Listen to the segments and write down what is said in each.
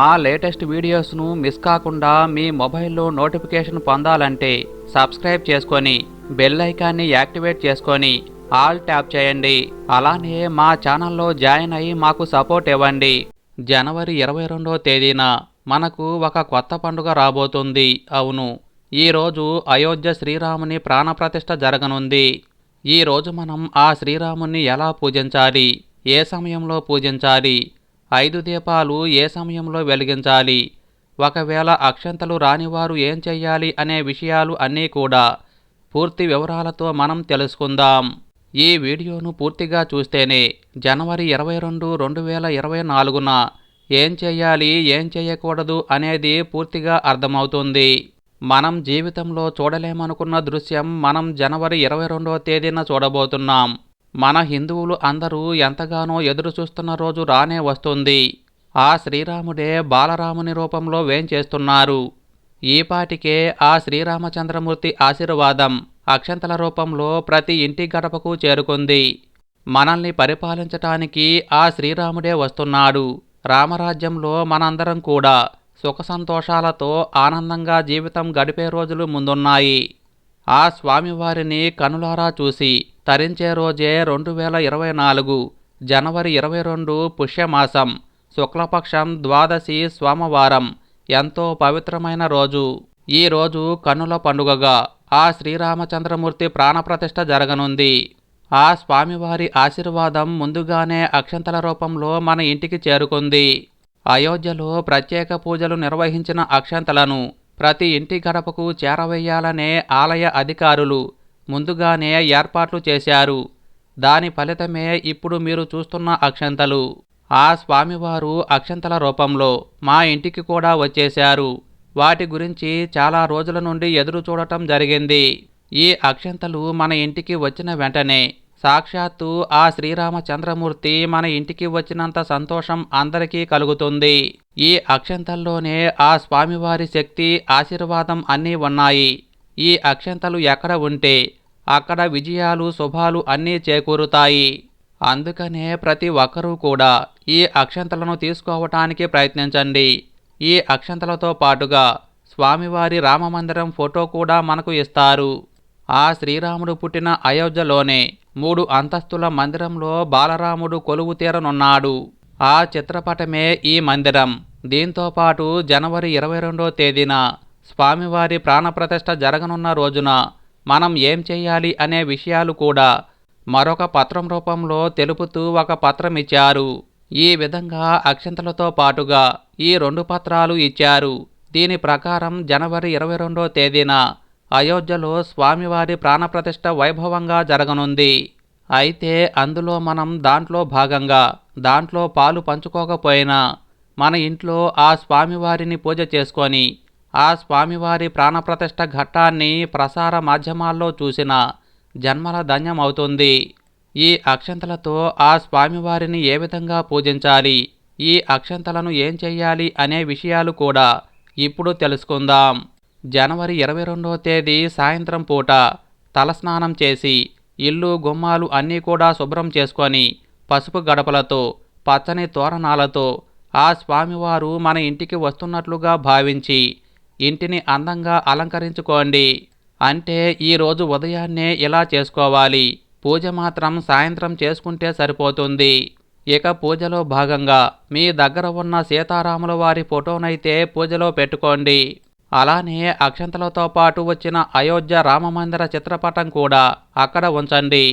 మా latest వీడియోస్ను miss కాకుండా మీ మొబైల్లో నోటిఫికేషన్ పొందాలంటే సబ్స్క్రైబ్ చేసుకొని బెల్ ఐకాన్ని యాక్టివేట్ చేసుకొని ఆల్ ట్యాప్ చేయండి. అలానే మా ఛానల్లో జాయిన్ అయ్యి మాకు సపోర్ట్ ఇవ్వండి. జనవరి ఇరవై రెండో తేదీన మనకు ఒక కొత్త పండుగ రాబోతుంది. అవును ఈరోజు అయోధ్య శ్రీరాముని ప్రాణప్రతిష్ఠ జరగనుంది. ఈరోజు మనం ఆ శ్రీరాముని ఎలా పూజించాలి? ఏ సమయంలో పూజించాలి? ఐదు దీపాలు ఏ సమయంలో వెలిగించాలి? ఒకవేళ అక్షంతలు రానివారు ఏం చెయ్యాలి అనే విషయాలు అన్నీ కూడా పూర్తి వివరాలతో మనం తెలుసుకుందాం. ఈ వీడియోను పూర్తిగా చూస్తేనే జనవరి ఇరవై రెండు రెండు వేల ఇరవై నాలుగున ఏం చేయాలి ఏం చేయకూడదు అనేది పూర్తిగా అర్థమవుతుంది. మనం జీవితంలో చూడలేమనుకున్న దృశ్యం మనం జనవరి ఇరవై రెండవ తేదీన చూడబోతున్నాం. మన హిందువులు అందరూ ఎంతగానో ఎదురు చూస్తున్న రోజు రానే వస్తుంది. ఆ శ్రీరాముడే బాలరాముని రూపంలో వేంచేస్తున్నారు ఈపాటికే ఆ శ్రీరామచంద్రమూర్తి ఆశీర్వాదం అక్షంతల రూపంలో ప్రతి ఇంటి గడపకు చేరుకుంది. మనల్ని పరిపాలించటానికి ఆ శ్రీరాముడే వస్తున్నాడు. రామరాజ్యంలో మనందరం కూడా సుఖ సంతోషాలతో ఆనందంగా జీవితం గడిపే రోజులు ముందున్నాయి. ఆ స్వామివారిని కనులారా చూసి తరించే రోజే రెండు వేల ఇరవై నాలుగు జనవరి ఇరవై రెండు పుష్యమాసం శుక్లపక్షం ద్వాదశి సోమవారం ఎంతో పవిత్రమైన రోజు. ఈ రోజు కన్నుల పండుగగా ఆ శ్రీరామచంద్రమూర్తి ప్రాణప్రతిష్ఠ జరగనుంది. ఆ స్వామివారి ఆశీర్వాదం ముందుగానే అక్షంతల రూపంలో మన ఇంటికి చేరుకుంది. అయోధ్యలో ప్రత్యేక పూజలు నిర్వహించిన అక్షంతలను ప్రతి ఇంటి గడపకు చేరవేయాలనే ఆలయ అధికారులు ముందుగానే ఏర్పాట్లు చేశారు. దాని ఫలితమే ఇప్పుడు మీరు చూస్తున్న అక్షంతలు. ఆ స్వామివారు అక్షంతల రూపంలో మా ఇంటికి కూడా వచ్చేశారు. వాటి గురించి చాలా రోజుల నుండి ఎదురు చూడటం జరిగింది. ఈ అక్షంతలు మన ఇంటికి వచ్చిన వెంటనే సాక్షాత్తు ఆ శ్రీరామచంద్రమూర్తి మన ఇంటికి వచ్చినంత సంతోషం అందరికీ కలుగుతుంది. ఈ అక్షంతల్లోనే ఆ స్వామివారి శక్తి ఆశీర్వాదం అన్నీ ఉన్నాయి. ఈ అక్షంతలు ఎక్కడ ఉంటే అక్కడ విజయాలు శుభాలు అన్నీ చేకూరుతాయి. అందుకనే ప్రతి ఒక్కరూ కూడా ఈ అక్షంతలను తీసుకోవటానికి ప్రయత్నించండి. ఈ అక్షంతలతో పాటుగా స్వామివారి రామమందిరం ఫోటో కూడా మనకు ఇస్తారు. ఆ శ్రీరాముడు పుట్టిన అయోధ్యలోనే మూడు అంతస్తుల మందిరంలో బాలరాముడు కొలువు తీరనున్నాడు. ఆ చిత్రపటమే ఈ మందిరం. దీంతో పాటు జనవరి ఇరవై రెండో తేదీన స్వామివారి ప్రాణప్రతిష్ఠ జరగనున్న రోజున మనం ఏం చేయాలి అనే విషయాలు కూడా మరొక పత్రం రూపంలో తెలుపుతూ ఒక పత్రం ఇచ్చారు. ఈ విధంగా అక్షంతలతో పాటుగా ఈ రెండు పత్రాలు ఇచ్చారు. దీని ప్రకారం జనవరి ఇరవై రెండో తేదీన అయోధ్యలో స్వామివారి ప్రాణప్రతిష్ఠ వైభవంగా జరగనుంది. అయితే అందులో మనం దాంట్లో భాగంగా దాంట్లో పాలు పంచుకోకపోయినా మన ఇంట్లో ఆ స్వామివారిని పూజ చేసుకొని ఆ స్వామివారి ప్రాణప్రతిష్ఠ ఘట్టాన్ని ప్రసార మాధ్యమాల్లో చూసిన జన్మల ధన్యమవుతుంది. ఈ అక్షంతలతో ఆ స్వామివారిని ఏ విధంగా పూజించాలి ఈ అక్షంతలను ఏం చేయాలి అనే విషయాలు కూడా ఇప్పుడు తెలుసుకుందాం. జనవరి ఇరవై రెండవ తేదీ సాయంత్రం పూట తలస్నానం చేసి ఇల్లు గుమ్మాలు అన్నీ కూడా శుభ్రం చేసుకొని పసుపు గడపలతో పచ్చని తోరణాలతో ఆ స్వామివారు మన ఇంటికి వస్తున్నట్లుగా భావించి ఇంటిని అందంగా అలంకరించుకోండి. అంటే ఈరోజు ఉదయాన్నే ఇలా చేసుకోవాలి. పూజ మాత్రం సాయంత్రం చేసుకుంటే సరిపోతుంది. ఇక పూజలో భాగంగా మీ దగ్గర ఉన్న సీతారాముల వారి ఫోటోనైతే పూజలో పెట్టుకోండి. అలానే అక్షంతలతో పాటు వచ్చిన అయోధ్య రామమందిర చిత్రపటం కూడా అక్కడ ఉంచండి.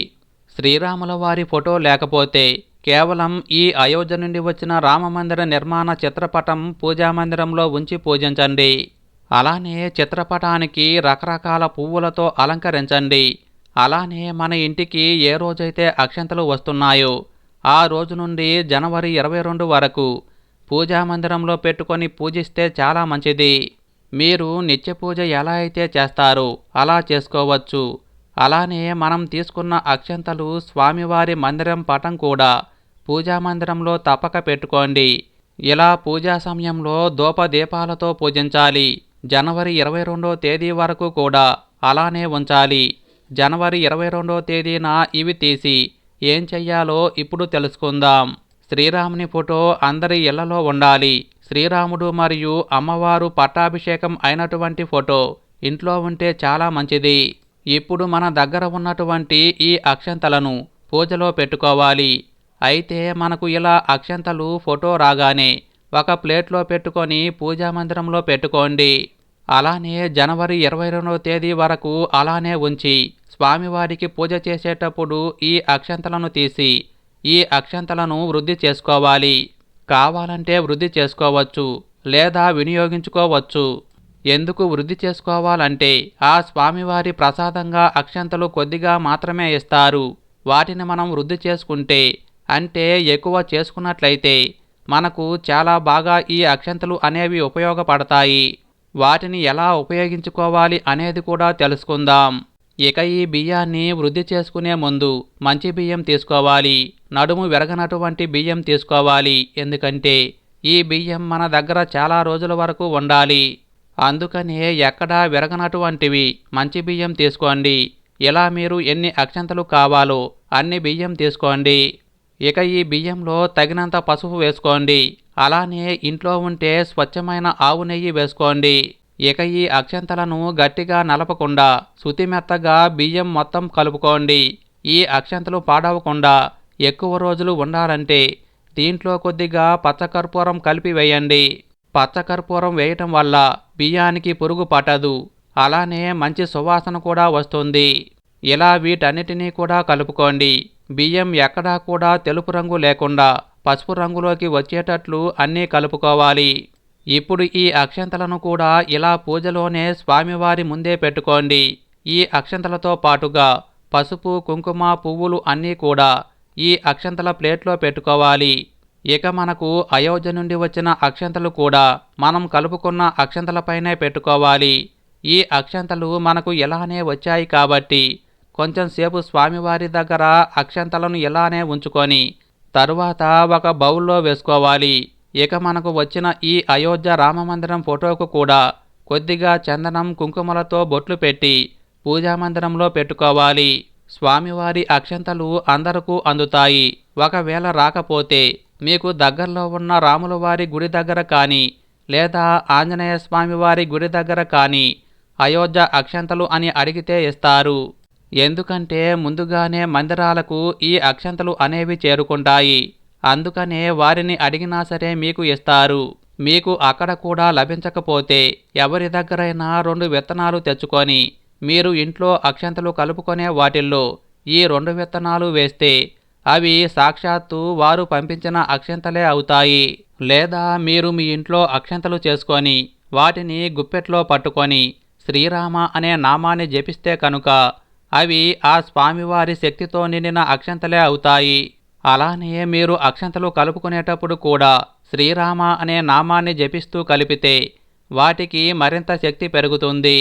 శ్రీరాముల వారి ఫోటో లేకపోతే కేవలం ఈ అయోధ్య నుండి వచ్చిన రామమందిర నిర్మాణ చిత్రపటం పూజామందిరంలో ఉంచి పూజించండి. అలానే చిత్రపటానికి రకరకాల పువ్వులతో అలంకరించండి. అలానే మన ఇంటికి ఏ రోజైతే అక్షంతలు వస్తున్నాయో ఆ రోజు నుండి జనవరి ఇరవై రెండు వరకు పూజామందిరంలో పెట్టుకొని పూజిస్తే చాలా మంచిది. మీరు నిత్య పూజ ఎలా అయితే చేస్తారో అలా చేసుకోవచ్చు. అలానే మనం తీసుకున్న అక్షంతలు స్వామివారి మందిరం పటం కూడా పూజా మందిరంలో తప్పక పెట్టుకోండి. ఇలా పూజా సమయంలో దూపదీపాలతో పూజించాలి. జనవరి ఇరవై రెండో తేదీ వరకు కూడా అలానే ఉంచాలి. జనవరి ఇరవై రెండో తేదీన ఇవి తీసి ఏం చెయ్యాలో ఇప్పుడు తెలుసుకుందాం. శ్రీరాముని ఫోటో అందరి ఇళ్ళలో ఉండాలి. శ్రీరాముడు మరియు అమ్మవారు పట్టాభిషేకం అయినటువంటి ఫోటో. ఇంట్లో ఉంటే చాలా మంచిది. ఇప్పుడు మన దగ్గర ఉన్నటువంటి ఈ అక్షంతలను పూజలో పెట్టుకోవాలి. అయితే మనకు ఇలా అక్షంతలు ఫోటో రాగానే ఒక ప్లేట్లో పెట్టుకొని పూజా మందిరంలో పెట్టుకోండి. అలానే జనవరి ఇరవై రెండవ తేదీ వరకు అలానే ఉంచి స్వామివారికి పూజ చేసేటప్పుడు ఈ అక్షంతలను తీసి ఈ అక్షంతలను వృద్ధి చేసుకోవాలి. కావాలంటే వృద్ధి చేసుకోవచ్చు లేదా వినియోగించుకోవచ్చు. ఎందుకు వృద్ధి చేసుకోవాలంటే ఆ స్వామివారి ప్రసాదంగా అక్షంతలు కొద్దిగా మాత్రమే ఇస్తారు. వాటిని మనం వృద్ధి చేసుకుంటే అంటే ఎక్కువ చేసుకున్నట్లయితే మనకు చాలా బాగా ఈ అక్షంతలు అనేవి ఉపయోగపడతాయి. వాటిని ఎలా ఉపయోగించుకోవాలి అనేది కూడా తెలుసుకుందాం. ఇక ఈ బియ్యాన్ని వృద్ధి చేసుకునే ముందు మంచి బియ్యం తీసుకోవాలి. నడుము విరగనటువంటి బియ్యం తీసుకోవాలి. ఎందుకంటే ఈ బియ్యం మన దగ్గర చాలా రోజుల వరకు ఉండాలి. అందుకనే ఎక్కడా విరగనటువంటివి మంచి బియ్యం తీసుకోండి. ఇలా మీరు ఎన్ని అక్షంతలు కావాలో అన్ని బియ్యం తీసుకోండి. ఇక ఈ బియ్యంలో తగినంత పసుపు వేసుకోండి. అలానే ఇంట్లో ఉంటే స్వచ్ఛమైన ఆవు నెయ్యి వేసుకోండి. ఇక ఈ అక్షంతలను గట్టిగా నలపకుండా శుతిమెత్తగా బియ్యం మొత్తం కలుపుకోండి. ఈ అక్షంతలు పాడవకుండా ఎక్కువ రోజులు ఉండాలంటే దీంట్లో కొద్దిగా పచ్చకర్పూరం కలిపి వేయండి. పచ్చకర్పూరం వేయటం వల్ల బియ్యానికి పురుగు పట్టదు. అలానే మంచి సువాసన కూడా వస్తుంది. ఇలా వీటన్నిటినీ కూడా కలుపుకోండి. బియ్యం ఎక్కడా కూడా తెలుపు రంగు లేకుండా పసుపు రంగులోకి వచ్చేటట్లు అన్నీ కలుపుకోవాలి. ఇప్పుడు ఈ అక్షంతలను కూడా ఇలా పూజలోనే స్వామివారి ముందే పెట్టుకోండి. ఈ అక్షంతలతో పాటుగా పసుపు కుంకుమ పువ్వులు అన్నీ కూడా ఈ అక్షంతల ప్లేట్లో పెట్టుకోవాలి. ఇక మనకు అయోధ్య నుండి వచ్చిన అక్షంతలు కూడా మనం కలుపుకున్న అక్షంతలపైనే పెట్టుకోవాలి. ఈ అక్షంతలు మనకు ఇలానే వచ్చాయి కాబట్టి కొంచెం సేపు స్వామివారి దగ్గర అక్షంతలను ఇలానే ఉంచుకొని తరువాత ఒక బౌల్లో వేసుకోవాలి. ఇక మనకు వచ్చిన ఈ అయోధ్య రామమందిరం ఫోటోకు కూడా కొద్దిగా చందనం కుంకుమలతో బొట్లు పెట్టి పూజా మందిరంలో పెట్టుకోవాలి. స్వామివారి అక్షంతలు అందరకు అందుతాయి. ఒకవేళ రాకపోతే మీకు దగ్గరలో ఉన్న రాములవారి గుడి దగ్గర కానీ లేదా ఆంజనేయ స్వామివారి గుడి దగ్గర కానీ అయోధ్య అక్షంతలు అని అడిగితే ఇస్తారు. ఎందుకంటే ముందుగానే మందిరాలకు ఈ అక్షంతలు అనేవి చేరుకుంటాయి. అందుకనే వారిని అడిగినా సరే మీకు ఇస్తారు. మీకు అక్కడ కూడా లభించకపోతే ఎవరి దగ్గరైనా రెండు విత్తనాలు తెచ్చుకొని మీరు ఇంట్లో అక్షంతలు కలుపుకునే వాటిల్లో ఈ రెండు విత్తనాలు వేస్తే అవి సాక్షాత్తు వారు పంపించిన అక్షంతలే అవుతాయి. లేదా మీరు మీ ఇంట్లో అక్షంతలు చేసుకొని వాటిని గుప్పెట్లో పట్టుకొని శ్రీరామ అనే నామాన్ని జపిస్తే కనుక అవి ఆ స్వామివారి శక్తితో నిండిన అక్షంతలే అవుతాయి. అలానే మీరు అక్షంతలు కలుపుకునేటప్పుడు కూడా శ్రీరామ అనే నామాన్ని జపిస్తూ కలిపితే వాటికి మరింత శక్తి పెరుగుతుంది.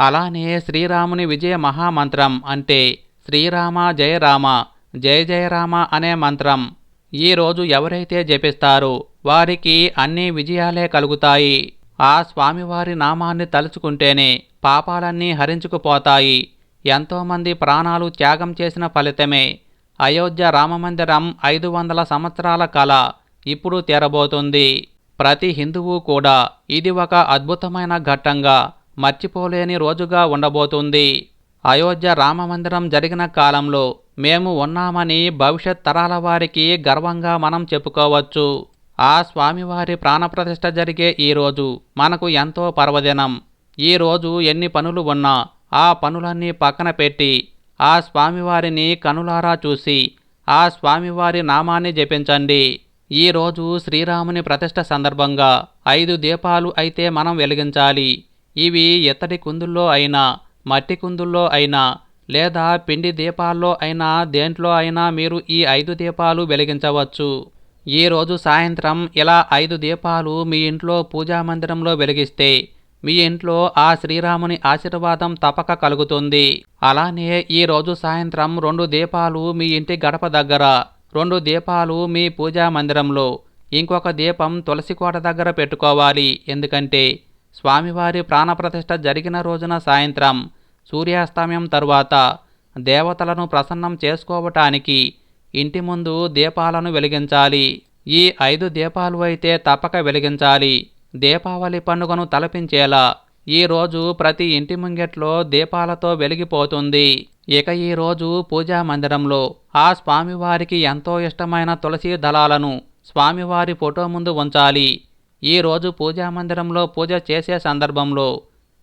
అలానే శ్రీరాముని విజయ మహామంత్రం అంటే శ్రీరామ జయ రామ జయ జయ రామ అనే మంత్రం. ఈ రోజు ఎవరైతే జపిస్తారో వారికి అన్ని విజయాలే కలుగుతాయి. ఆ స్వామివారి నామాన్ని తలుచుకుంటేనే పాపాలన్నీ హరించుకుపోతాయి. ఎంతోమంది ప్రాణాలు త్యాగం చేసిన ఫలితమే. అయోధ్య రామమందిరం ఐదు వందల సంవత్సరాల కళ ఇప్పుడు తెరబోతుంది. ప్రతి హిందువు కూడా ఇది ఒక అద్భుతమైన ఘట్టంగా మర్చిపోలేని రోజుగా ఉండబోతుంది. అయోధ్య రామమందిరం జరిగిన కాలంలో మేము ఉన్నామని భవిష్యత్ తరాల వారికి గర్వంగా మనం చెప్పుకోవచ్చు. ఆ స్వామివారి ప్రాణప్రతిష్ఠ జరిగే ఈ రోజు మనకు ఎంతో పర్వదినం. ఈ రోజు ఎన్ని పనులు ఉన్నా ఆ పనులన్నీ పక్కన పెట్టి ఆ స్వామివారిని కనులారా చూసి ఆ స్వామివారి నామాన్ని జపించండి. ఈ రోజు శ్రీరాముని ప్రతిష్ట సందర్భంగా ఐదు దీపాలు అయితే మనం వెలిగించాలి. ఇవి ఎత్తడి కుందుల్లో అయినా మట్టి కుందుల్లో అయినా లేదా పిండి దీపాల్లో అయినా దేంట్లో అయినా మీరు ఈ ఐదు దీపాలు వెలిగించవచ్చు. ఈరోజు సాయంత్రం ఇలా ఐదు దీపాలు మీ ఇంట్లో పూజా మందిరంలో వెలిగిస్తే మీ ఇంట్లో ఆ శ్రీరాముని ఆశీర్వాదం తప్పక కలుగుతుంది. అలానే ఈరోజు సాయంత్రం రెండు దీపాలు మీ ఇంటి గడప దగ్గర రెండు దీపాలు మీ పూజా మందిరంలో ఇంకొక దీపం తులసి కోట దగ్గర పెట్టుకోవాలి. ఎందుకంటే స్వామివారి ప్రాణప్రతిష్ఠ జరిగిన రోజున సాయంత్రం సూర్యాస్తమయం తరువాత దేవతలను ప్రసన్నం చేసుకోవటానికి ఇంటి ముందు దీపాలను వెలిగించాలి. ఈ ఐదు దీపాలు అయితే తప్పక వెలిగించాలి. దీపావళి పండుగను తలపించేలా ఈ రోజు ప్రతి ఇంటి ముంగెట్లో దీపాలతో వెలిగిపోతుంది. ఇక ఈ రోజు పూజా మందిరంలో ఆ స్వామివారికి ఎంతో ఇష్టమైన తులసి దళాలను స్వామివారి ఫోటో ముందు ఉంచాలి. ఈరోజు పూజామందిరంలో పూజా మందిరంలో పూజ చేసే సందర్భంలో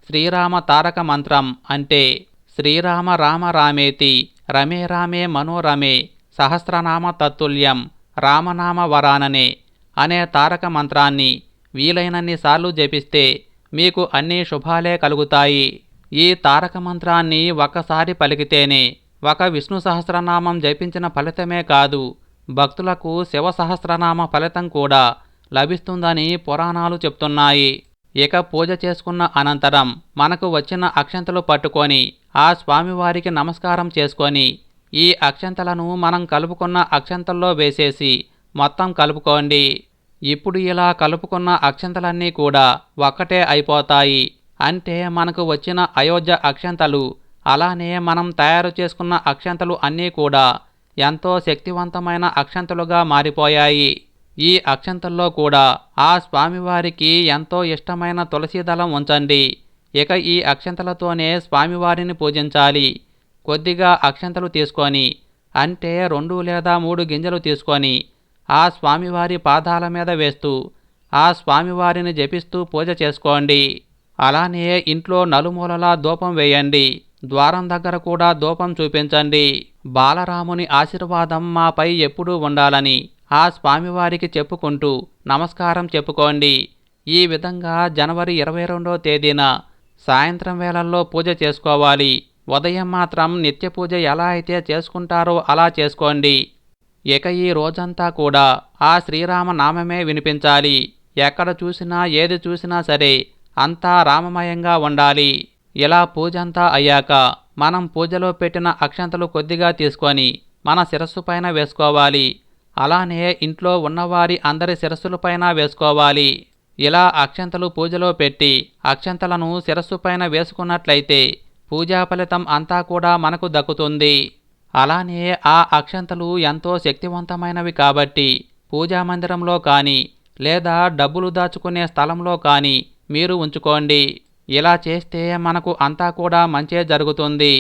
శ్రీరామ తారక మంత్రం అంటే శ్రీరామ రామ రామేతి రమే రామే మనోరమే సహస్రనామ తత్తుల్యం రామనామ వరాననే అనే తారక మంత్రాన్ని వీలైనన్ని సార్లు జపిస్తే మీకు అన్ని శుభాలే కలుగుతాయి. ఈ తారక మంత్రాన్ని ఒకసారి పలికితేనే ఒక విష్ణు సహస్రనామం జపించిన ఫలితమే కాదు భక్తులకు శివ సహస్రనామ ఫలితం కూడా లభిస్తుందని పురాణాలు చెప్తున్నాయి. ఇక పూజ చేసుకున్న అనంతరం మనకు వచ్చిన అక్షంతలు పట్టుకొని ఆ స్వామివారికి నమస్కారం చేసుకొని ఈ అక్షంతలను మనం కలుపుకున్న అక్షంతల్లో వేసేసి మొత్తం కలుపుకోండి. ఇప్పుడు ఇలా కలుపుకున్న అక్షంతలన్నీ కూడా ఒక్కటే అయిపోతాయి. అంటే మనకు వచ్చిన అయోధ్య అక్షంతలు అలానే మనం తయారు చేసుకున్న అక్షంతలు అన్నీ కూడా ఎంతో శక్తివంతమైన అక్షంతలుగా మారిపోయాయి. ఈ అక్షంతల్లో కూడా ఆ స్వామివారికి ఎంతో ఇష్టమైన తులసీదళం ఉంచండి. ఇక ఈ అక్షంతలతోనే స్వామివారిని పూజించాలి. కొద్దిగా అక్షంతలు తీసుకొని అంటే రెండు లేదా మూడు గింజలు తీసుకొని ఆ స్వామివారి పాదాల మీద వేస్తూ ఆ స్వామివారిని జపిస్తూ పూజ చేసుకోండి. అలానే ఇంట్లో నలుమూలలా దూపం వేయండి. ద్వారం దగ్గర కూడా దూపం చూపించండి. బాలరాముని ఆశీర్వాదం మాపై ఎప్పుడూ ఉండాలని ఆ స్వామివారికి చెప్పుకుంటూ నమస్కారం చెప్పుకోండి. ఈ విధంగా జనవరి ఇరవై రెండో తేదీన సాయంత్రం వేళల్లో పూజ చేసుకోవాలి. ఉదయం మాత్రం నిత్య పూజ ఎలా అయితే చేసుకుంటారో అలా చేసుకోండి. ఇక ఈ రోజంతా కూడా ఆ శ్రీరామ నామమే వినిపించాలి. ఎక్కడ చూసినా ఏది చూసినా సరే అంతా రామమయంగా ఉండాలి. ఇలా పూజంతా అయ్యాక మనం పూజలో పెట్టిన అక్షంతలు కొద్దిగా తీసుకొని మన శిరస్సు పైన వేసుకోవాలి. అలానే ఇంట్లో ఉన్నవారి అందరి శిరస్సులపైన వేసుకోవాలి. ఇలా అక్షంతలు పూజలో పెట్టి అక్షంతలను శిరస్సు పైన వేసుకున్నట్లయితే పూజా ఫలితం అంతా కూడా మనకు దక్కుతుంది. అలానే ఆ అక్షంతలు ఎంతో శక్తివంతమైనవి కాబట్టి పూజా మందిరంలో కానీ లేదా డబ్బులు దాచుకునే స్థలంలో కానీ మీరు ఉంచుకోండి. ఇలా చేస్తే మనకు అంతా కూడా మంచే జరుగుతుంది.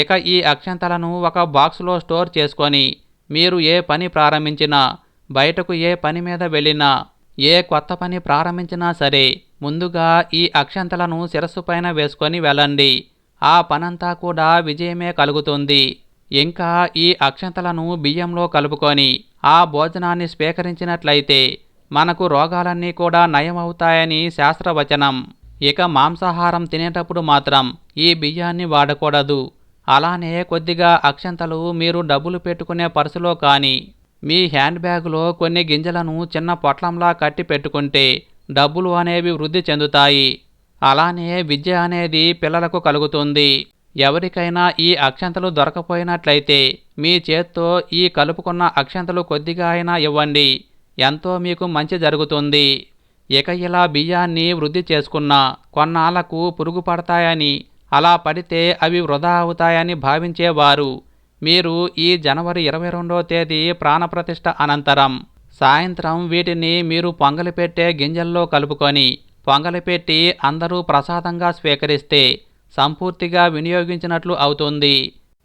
ఇక ఈ అక్షంతలను ఒక బాక్స్లో స్టోర్ చేసుకొని మీరు ఏ పని ప్రారంభించినా బయటకు ఏ పని మీద వెళ్ళినా ఏ కొత్త పని ప్రారంభించినా సరే ముందుగా ఈ అక్షంతలను శిరస్సు పైన వేసుకొని వెళ్ళండి. ఆ పనంతా కూడా విజయమే కలుగుతుంది. ఇంకా ఈ అక్షంతలను బియ్యంలో కలుపుకొని ఆ భోజనాన్ని స్వీకరించినట్లయితే మనకు రోగాలన్నీ కూడా నయమవుతాయని శాస్త్రవచనం. ఇక మాంసాహారం తినేటప్పుడు మాత్రం ఈ బియ్యాన్ని వాడకూడదు. అలానే కొద్దిగా అక్షంతలు మీరు డబ్బులు పెట్టుకునే పర్సులో కానీ మీ హ్యాండ్ బ్యాగులో కొన్ని గింజలను చిన్న పొట్లంలా కట్టి పెట్టుకుంటే డబ్బులు అనేవి వృద్ధి చెందుతాయి. అలానే విద్య అనేది పిల్లలకు కలుగుతుంది. ఎవరికైనా ఈ అక్షంతలు దొరకపోయినట్లయితే మీ చేత్తో ఈ కలుపుకున్న అక్షంతలు కొద్దిగా అయినా ఇవ్వండి. ఎంతో మీకు మంచి జరుగుతుంది. ఇక ఇలా బియ్యాన్ని వృద్ధి చేసుకున్న కొన్నాళ్ళకు పురుగు పడతాయని అలా పడితే అవి వృధా అవుతాయని భావించేవారు. మీరు ఈ జనవరి ఇరవై రెండో తేదీ ప్రాణప్రతిష్ఠ అనంతరం సాయంత్రం వీటిని మీరు పొంగలి పెట్టే గింజల్లో కలుపుకొని పొంగలి పెట్టి అందరూ ప్రసాదంగా స్వీకరిస్తే సంపూర్తిగా వినియోగించినట్లు అవుతుంది.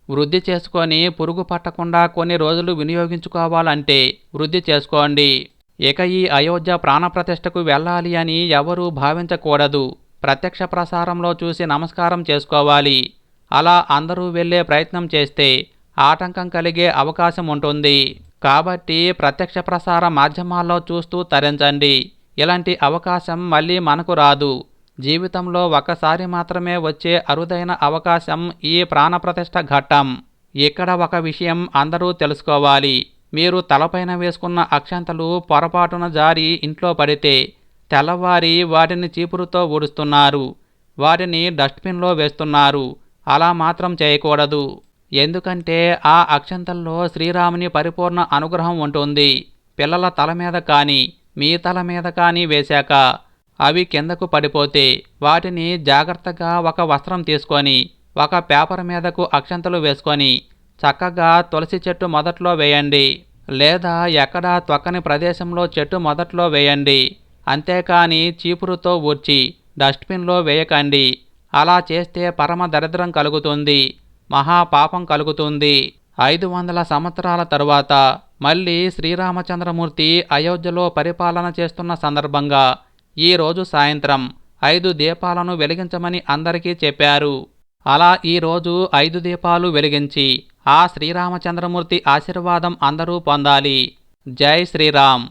వృద్ధి చేసుకొని పురుగు పట్టకుండా కొన్ని రోజులు వినియోగించుకోవాలంటే వృద్ధి చేసుకోండి. ఇక ఈ అయోధ్య ప్రాణప్రతిష్ఠకు వెళ్ళాలి అని ఎవరూ భావించకూడదు. ప్రత్యక్ష ప్రసారంలో చూసి నమస్కారం చేసుకోవాలి. అలా అందరూ వెళ్ళే ప్రయత్నం చేస్తే ఆటంకం కలిగే అవకాశం ఉంటుంది. కాబట్టి ప్రత్యక్ష ప్రసార మాధ్యమాల్లో చూస్తూ తరించండి. ఇలాంటి అవకాశం మళ్ళీ మనకు రాదు. జీవితంలో ఒకసారి మాత్రమే వచ్చే అరుదైన అవకాశం ఈ ప్రాణప్రతిష్ఠ ఘట్టం. ఇక్కడ ఒక విషయం అందరూ తెలుసుకోవాలి. మీరు తలపైన వేసుకున్న అక్షంతలు పొరపాటున జారి ఇంట్లో పడితే తెల్లవారి వాటిని చీపురుతో ఊడుస్తున్నారు వాటిని డస్ట్బిన్లో వేస్తున్నారు అలా మాత్రం చేయకూడదు. ఎందుకంటే ఆ అక్షంతల్లో శ్రీరాముని పరిపూర్ణ అనుగ్రహం ఉంటుంది. పిల్లల తల మీద కానీ మీ తల మీద కానీ వేశాక అవి కిందకు పడిపోతే వాటిని జాగ్రత్తగా ఒక వస్త్రం తీసుకొని ఒక పేపర్ మీదకు అక్షంతలు వేసుకొని చక్కగా తులసి చెట్టు మొదట్లో వేయండి. లేదా ఎక్కడా తొక్కని ప్రదేశంలో చెట్టు మొదట్లో వేయండి. అంతేకాని చీపురుతో ఊడ్చి డస్ట్బిన్లో వేయకండి. అలా చేస్తే పరమ దరిద్రం కలుగుతుంది మహాపాపం కలుగుతుంది. ఐదు వందల సంవత్సరాల తరువాత మళ్ళీ శ్రీరామచంద్రమూర్తి అయోధ్యలో పరిపాలన చేస్తున్న సందర్భంగా ఈరోజు సాయంత్రం ఐదు దీపాలను వెలిగించమని అందరికీ చెప్పారు. అలా ఈరోజు ఐదు దీపాలు వెలిగించి ఆ శ్రీరామచంద్రమూర్తి ఆశీర్వాదం అందరూ పొందాలి. జై శ్రీరామ్.